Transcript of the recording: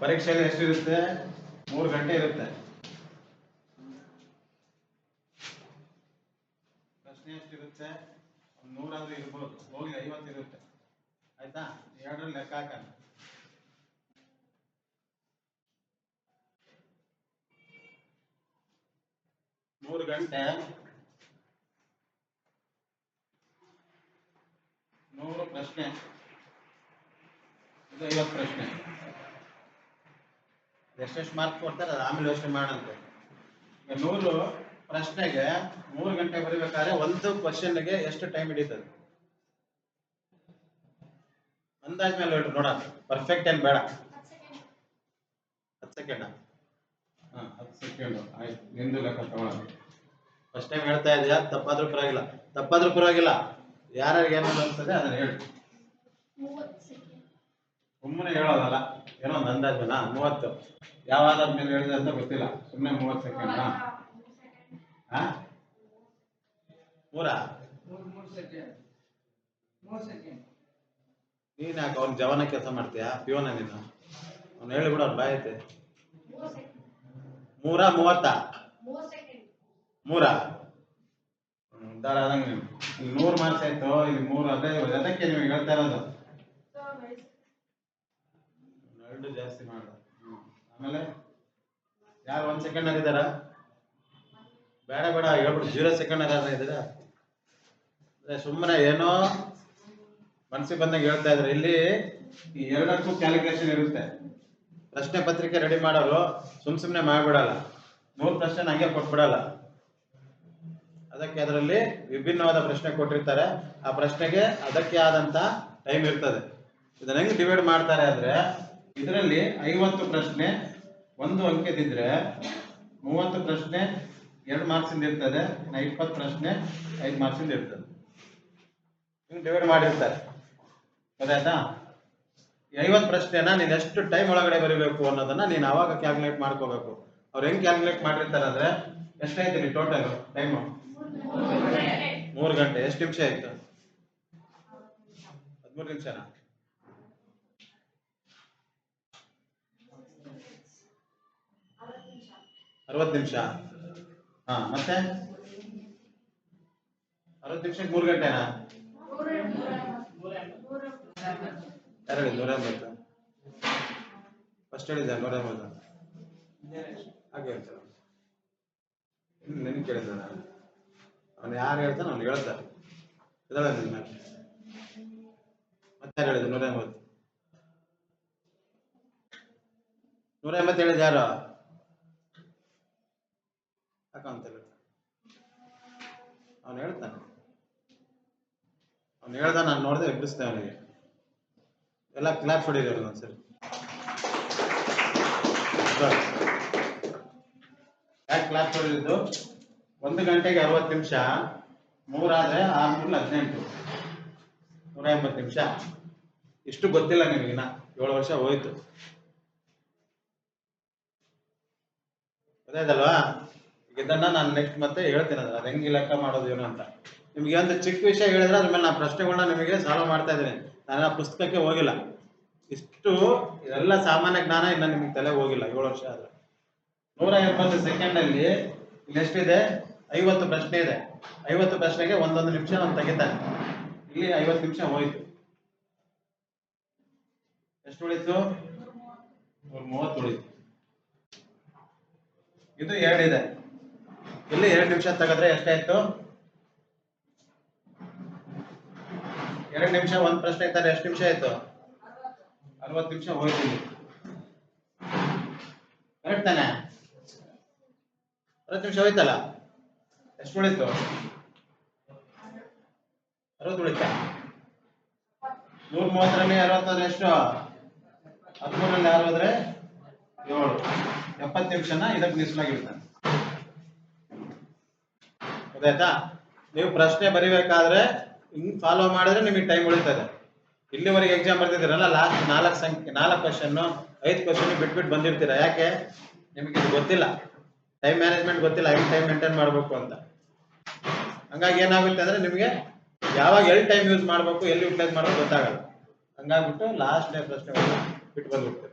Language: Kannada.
ಪರೀಕ್ಷೆಯಲ್ಲಿ ಎಷ್ಟಿರುತ್ತೆ ಮೂರು ಗಂಟೆ ಇರುತ್ತೆ. ಪ್ರಶ್ನೆ ಎಷ್ಟಿರುತ್ತೆ ನೂರಾದ್ರೂ ಇರ್ಬೋದು. ಹೋಗಿ ಐವತ್ತು ಇರುತ್ತೆ. ಆಯ್ತಾ? ಎರಡರಲ್ಲಿ ಲೆಕ್ಕ ಹಾಕಲ್ಲ ಮೂರು ಗಂಟೆ. ನೂರು ಪ್ರಶ್ನೆ. ಇದು ಐವತ್ತು ಪ್ರಶ್ನೆ. ಎಷ್ಟೆಷ್ಟು ಮಾರ್ಕ್ ಕೊಡ್ತಾರೆ ಅದು ಆಮೇಲೆ ಯೋಚನೆ ಮಾಡಂತೆ ಈಗ ನೂರು ಪ್ರಶ್ನೆಗೆ ಮೂರು ಗಂಟೆ ಬರೀಬೇಕಾದ್ರೆ ಒಂದು ಕ್ವಶನ್ಗೆ ಎಷ್ಟು ಟೈಮ್ ಹಿಡಿತದೆ? ಅಂದಾಜ್ ಮೇಲೆ ಹೇಳ್ರಿ ನೋಡ ಪರ್ಫೆಕ್ಟ್ ಏನ್ ಬೇಡ? ಹತ್ತು ಸೆಕೆಂಡ್ ಹಾ. ಹತ್ತು ಸೆಕೆಂಡ್ ಆಯ್ತು. ನಿಂದು ಲೆಕ್ಕ ತಗೊಳ್ಳೋಣ ಫಸ್ಟ್ ಟೈಮ್ ಹೇಳ್ತಾ ಇದೆಯಾ ತಪ್ಪಾದ್ರೂ ಪರವಾಗಿಲ್ಲ. ತಪ್ಪಾದ್ರೂ ಪರವಾಗಿಲ್ಲ. ಯಾರ್ಯಾರಿಗೆ ಏನು ಅನ್ಸ್ತದೆ ಅದನ್ನ ಹೇಳಿ. ಸುಮ್ಮನೆ ಹೇಳೋದಲ್ಲ. ಏನೋ ಒಂದು ಅಂದಾಜನ ಮೂವತ್ತು. ಯಾವ ಆಧಾರದ ಮೇಲೆ ಹೇಳಿದೆ ಅಂತ ಗೊತ್ತಿಲ್ಲ. ಸುಮ್ಮನೆ ಮೂವತ್ತು ಸೆಕೆಂಡ್ ನೀನ್ ಯಾಕೆ ಅವ್ನ ಜವನ ಕೆಲಸ ಮಾಡ್ತೀಯಾ? ಪಿಯೋನ ನೀನು? ಅವ್ನು ಹೇಳಿಬಿಡ ಅವ್ನು ಐತೆ. ಮೂರ, ಮೂವತ್ತ? ಮೂರಾ? ಉದ್ದಾರ ಆದಂಗೆ ನೀವು ಇಲ್ಲಿ ನೂರು ಮಾರ್ಕ್ಸ್ ಆಯ್ತು. ಇಲ್ಲಿ ಮೂರು ಅದೇ, ಅದಕ್ಕೆ ನೀವು ಹೇಳ್ತಾ ಇರೋದು. ಎರಡು ಜಾಸ್ತಿ ಮಾಡ. ಆಮೇಲೆ ಯಾರು ಒಂದ್ ಸೆಕೆಂಡ್ ಆಗಿದಾರ ಬೇಡ ಬೇಡ ಹೇಳ್ಬಿಟ್ಟು ಜೀರೋ ಸೆಕೆಂಡ್ ಆಗಾದ್ರೆ ಇದ್ದೀರಾ? ಸುಮ್ಮನೆ ಏನೋ ಮನಸ್ಸಿಗೆ ಬಂದಂಗೆ ಹೇಳ್ತಾ ಇದ್ರೆ. ಇಲ್ಲಿ ಈ ಎರಡಕ್ಕೂ ಕ್ಯಾಲ್ಕುಲೇಷನ್ ಇರುತ್ತೆ. ಪ್ರಶ್ನೆ ಪತ್ರಿಕೆ ರೆಡಿ ಮಾಡೋರು ಸುಮ್ ಸುಮ್ಮನೆ ಮಾಡ್ಬಿಡಲ್ಲ. ಮೂರು ಪ್ರಶ್ನೆ ಹಂಗೆ ಕೊಟ್ಬಿಡಲ್ಲ. ಅದಕ್ಕೆ ಅದರಲ್ಲಿ ವಿಭಿನ್ನವಾದ ಪ್ರಶ್ನೆ ಕೊಟ್ಟಿರ್ತಾರೆ. ಆ ಪ್ರಶ್ನೆಗೆ ಅದಕ್ಕೆ ಆದಂತ ಟೈಮ್ ಇರ್ತದೆ. ಇದನ್ನ ಹೆಂಗ್ ಡಿವೈಡ್ ಮಾಡ್ತಾರೆ ಅಂದ್ರೆ ಇದರಲ್ಲಿ ಐವತ್ತು ಪ್ರಶ್ನೆ, ಒಂದು ಅಂಕೆದಿದ್ರೆ ಮೂವತ್ತು ಪ್ರಶ್ನೆ, ಎರಡು ಮಾರ್ಕ್ಸ್ ಇಂದ ಇರ್ತದೆ ಇಪ್ಪತ್ತು ಪ್ರಶ್ನೆ, ಐದು ಮಾರ್ಕ್ಸ್ ಇಂದ ಇರ್ತದೆ ಡಿವೈಡ್ ಮಾಡಿರ್ತಾರೆ. ಗೊತ್ತಾಯ್ತಾ ಐವತ್ತು ಪ್ರಶ್ನೆನ ನೀನು ಎಷ್ಟು ಟೈಮ್ ಒಳಗಡೆ ಬರೀಬೇಕು ಅನ್ನೋದನ್ನ ನೀನ್ ಅವಾಗ ಕ್ಯಾಲ್ಕುಲೇಟ್ ಮಾಡ್ಕೋಬೇಕು. ಅವ್ರು ಹೆಂಗ್ ಕ್ಯಾಲ್ಕುಲೇಟ್ ಮಾಡಿರ್ತಾರೆ ಅಂದ್ರೆ, ಎಷ್ಟಾಯ್ತು ನೀ ಟೋಟಲ್ ಟೈಮ್ ಮೂರು ಗಂಟೆ. ಎಷ್ಟು ನಿಮಿಷ ಆಯ್ತು? ಹದಿಮೂರು ನಿಮಿಷನಾ? ಅರವತ್ತು ನಿಮಿಷ. ಹಾ, ಮತ್ತೆ? ಅರವತ್ತು ನಿಮಿಷಕ್ಕೆ ಮೂರು ಗಂಟೆನಾ? ಹೇಳಿದ್ ನೂರ ಎಂಬತ್ತು. ಫಸ್ಟ್ ಹೇಳಿದ್ದ, ನೂರ ಎಂಬತ್ತು. ಹಾಗೆ ಹೇಳ್ತಾರೆ. ನಿನ್ ಕೇಳಿದ ಅವನು ಯಾರು ಹೇಳ್ತಾನೆ ಅವ್ನು ಹೇಳ್ತಾರೆ ಇದಾಳೆ ನಿನ್ನ ಮತ್ತೆ ಯಾರು ಹೇಳಿದ್ರು ನೂರ ಎಂಬತ್ತು. ನೂರ ಎಂಬತ್ತು ಹೇಳಿದ ಯಾರು? ಯಾಕಂತಲ್ಲ ಅವನು ಹೇಳ್ತಾನೆ. ಅವ್ನು ಹೇಳ್ದ ನಾನು ನೋಡಿದೆ ಎಬ್ಬಿಸ್ದೆ ಅವನಿಗೆ. ಎಲ್ಲ ಕ್ಲಾಪ್ ಹೊಡಿದ್ರು ಒಂದ್ಸರಿ. ಯಾಕೆ ಕ್ಲಾಪ್ ಹೊಡೆದಿದ್ದು? ಒಂದು ಗಂಟೆಗೆ ಅರವತ್ತು ನಿಮಿಷ ಮೂರಾದ್ರೆ ಆರು ಮೂರು ಹದಿನೆಂಟು. ನೂರ ಎಂಬತ್ತು ನಿಮಿಷ. ಇಷ್ಟು ಗೊತ್ತಿಲ್ಲ ನಿಮಗಿನ ಏಳು ವರ್ಷ ಹೋಯ್ತು. ಗೊತ್ತಾಯ್ತಲ್ವಾ? ಇದನ್ನ ನಾನು ನೆಕ್ಸ್ಟ್ ಮತ್ತೆ ಹೇಳ್ತೀನಿ ಅದನ್ನ. ಅದು ಹೆಂಗೆ ಲೆಕ್ಕ ಮಾಡೋದು ಏನು ಅಂತ. ನಿಮಗೆ ಒಂದು ಚಿಕ್ಕ ವಿಷಯ ಹೇಳಿದ್ರೆ ಅದ್ರ ಮೇಲೆ ನಾನು ಪ್ರಶ್ನೆಗಳನ್ನ ನಿಮಗೆ ಸಾಲ್ವ್ ಮಾಡ್ತಾ ಇದ್ದೀನಿ. ನಾನು ಆ ಪುಸ್ತಕಕ್ಕೆ ಹೋಗಿಲ್ಲ. ಇಷ್ಟು ಇದೆಲ್ಲ ಸಾಮಾನ್ಯ ಜ್ಞಾನ ಇನ್ನು ನಿಮಗೆ ತಲೆ ಹೋಗಿಲ್ಲ. ಏಳು ವರ್ಷ ಆದ್ರೆ. ನೂರ ಎಪ್ಪತ್ತು ಸೆಕೆಂಡ್ ಅಲ್ಲಿ ಇಲ್ಲಿ ಎಷ್ಟಿದೆ? ಐವತ್ತು ಪ್ರಶ್ನೆ ಇದೆ. ಐವತ್ತು ಪ್ರಶ್ನೆಗೆ ಒಂದೊಂದು ನಿಮಿಷ ನಾನು ತೆಗಿತಾನೆ. ಇಲ್ಲಿ ಐವತ್ತು ನಿಮಿಷ ಹೋಯ್ತು. ಎಷ್ಟು ಉಳಿತು? ಮೂವತ್ತು ಉಳಿತು. ಇದು ಎರಡಿದೆ. ಇಲ್ಲಿ ಎರಡು ನಿಮಿಷ ತಗದ್ರೆ ಎಷ್ಟಾಯ್ತು ಎರಡು ನಿಮಿಷ, ಒಂದ್ ಪ್ರಶ್ನೆ ಇದ್ದಾರೆ, ಎಷ್ಟು ನಿಮಿಷ ಆಯ್ತು? ಅರವತ್ತು ನಿಮಿಷ ಹೋಯ್ತು. ಕರೆಕ್ಟ್ ತಾನೆ? ಅರವತ್ತು ನಿಮಿಷ ಹೋಯ್ತಲ್ಲ? ಎಷ್ಟು ಉಳಿತು? ಅರವತ್ತು ಉಳಿತಾ? ನೂರ ಮೂವತ್ತರಲ್ಲಿ ಅರವತ್ತಾದ್ರೆ ಎಷ್ಟು? ಹದಿಮೂರಲ್ಲಿ ಆರು ಹೋದ್ರೆ ಏಳು. ಎಪ್ಪತ್ತು ನಿಮಿಷನ ಇದಕ್ಕೆ ಮೀಸಲಾಗಿರ್ತಾನೆ ಗೊತ್ತಾಯ್ತಾ ನೀವು ಪ್ರಶ್ನೆ ಬರಿಬೇಕಾದ್ರೆ ಹಿಂಗ್ ಫಾಲೋ ಮಾಡಿದ್ರೆ ನಿಮಗೆ ಟೈಮ್ ಉಳಿತದೆ. ಇಲ್ಲಿವರೆಗೆ ಎಕ್ಸಾಮ್ ಬರ್ತಿದ್ದೀರಲ್ಲ ಲಾಸ್ಟ್ ನಾಲ್ಕು ಸಂಖ್ಯೆ, ನಾಲ್ಕು ಕ್ವಶನ್ ಐದು ಕ್ವಶನ್ ಬಿಟ್ಬಿಟ್ಟು ಬಂದಿರ್ತೀರ? ಯಾಕೆ? ನಿಮಗೆ ಇದು ಗೊತ್ತಿಲ್ಲ. ಟೈಮ್ ಮ್ಯಾನೇಜ್ಮೆಂಟ್ ಗೊತ್ತಿಲ್ಲ ಹೆಂಗ್ ಟೈಮ್ ಮೇಂಟೈನ್ ಮಾಡಬೇಕು ಅಂತ. ಹಂಗಾಗಿ ಏನಾಗುತ್ತೆ ಅಂದ್ರೆ ನಿಮಗೆ ಯಾವಾಗ ಎಲ್ಲಿ ಟೈಮ್ ಯೂಸ್ ಮಾಡಬೇಕು, ಎಲ್ಲಿ ಯೂಟಿಲೈಸ್ ಮಾಡಬೇಕು ಗೊತ್ತಾಗಲ್ಲ. ಹಂಗಾಗ್ಬಿಟ್ಟು ಲಾಸ್ಟ್ ಡೇ ಪ್ರಶ್ನೆ ಬಿಟ್ಟು ಬಂದ್ಬಿಡ್ತೀವಿ